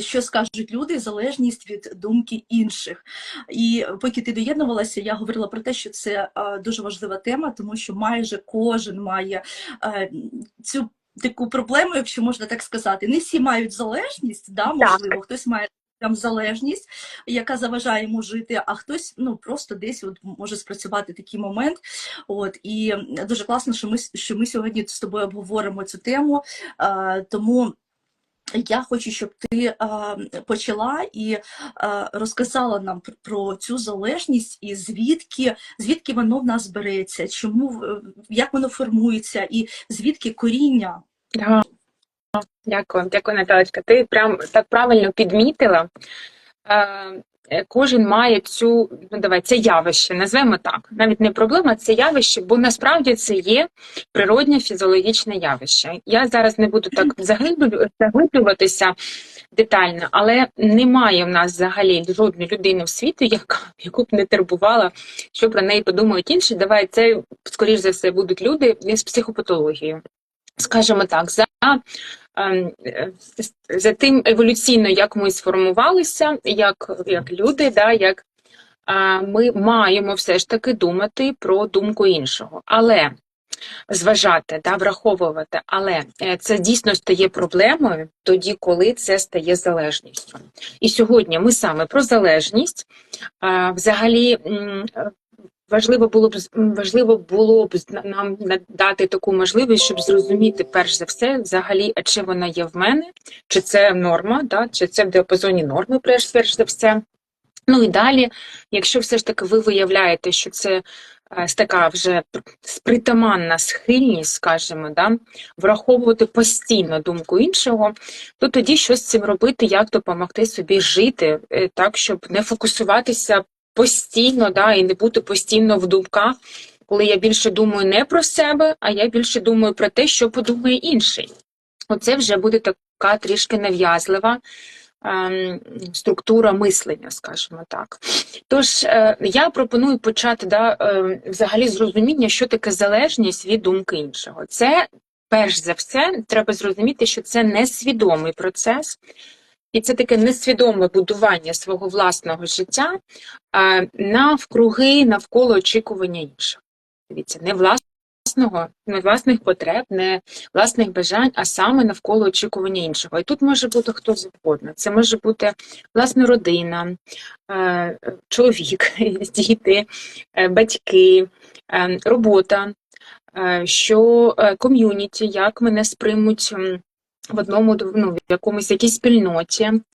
що скажуть люди, залежність від думки інших. І поки ти доєднувалася, я говорила про те, що це дуже важлива тема, тому що майже кожен має цю таку проблему, якщо можна так сказати. Не всі мають залежність, да, можливо, хтось має. Там залежність, яка заважає йому жити, а хтось ну просто десь от може спрацювати такий момент. От і дуже класно, що ми що ми сьогодні з тобою обговоримо цю тему. Тому я хочу, щоб ти а, почала і а, розказала нам пр- про цю залежність і звідки, звідки воно в нас береться, чому як воно формується, і звідки коріння. Дякую, дякую, Наталочка. Ти прям так правильно підмітила. Е, Кожен має цю, ну давай, це явище, назвемо так. Навіть не проблема, це явище, бо насправді це є природнє фізіологічне явище. Я зараз не буду так заглиблю- заглиблюватися детально, але немає в нас взагалі жодної людини в світі, яка яку б не турбувала, що про неї подумають інші. Давай це скоріш за все будуть люди з психопатологією. Скажімо так, за ем, е, за тим еволюційно, як ми сформувалися, як, як люди, да, як е, ми маємо все ж таки думати про думку іншого. Але зважати, да, враховувати, але е, це дійсно стає проблемою тоді, коли це стає залежністю. І сьогодні ми саме про залежність. Взагалі, важливо було б важливо було б нам надати таку можливість, щоб зрозуміти перш за все, взагалі, а чи вона є в мене, чи це норма, да, чи це в діапазоні норми, перш, за все. Ну і далі, якщо все ж таки ви виявляєте, що це е, така вже притаманна схильність, скажімо, да, враховувати постійно думку іншого, то тоді що з цим робити, як допомогти собі жити е, так, щоб не фокусуватися постійно, да, і не бути постійно в думках, коли я більше думаю не про себе, а я більше думаю про те, що подумає інший. Оце вже буде така трішки нав'язлива ем, структура мислення, скажімо так. Тож е, я пропоную почати да, е, взагалі з розуміння, що таке залежність від думки іншого. Це перш за все треба зрозуміти, що це несвідомий процес, і це таке несвідоме будування свого власного життя навкруги навколо очікування інших. Дивіться, не власного, не власних потреб, не власних бажань, а саме навколо очікування іншого. І тут може бути хто завгодно. Це може бути власна родина, е, чоловік, діти, е, батьки, е, робота, що ком'юніті, як мене сприймуть в одному ну, в якомусь якійсь спільноті,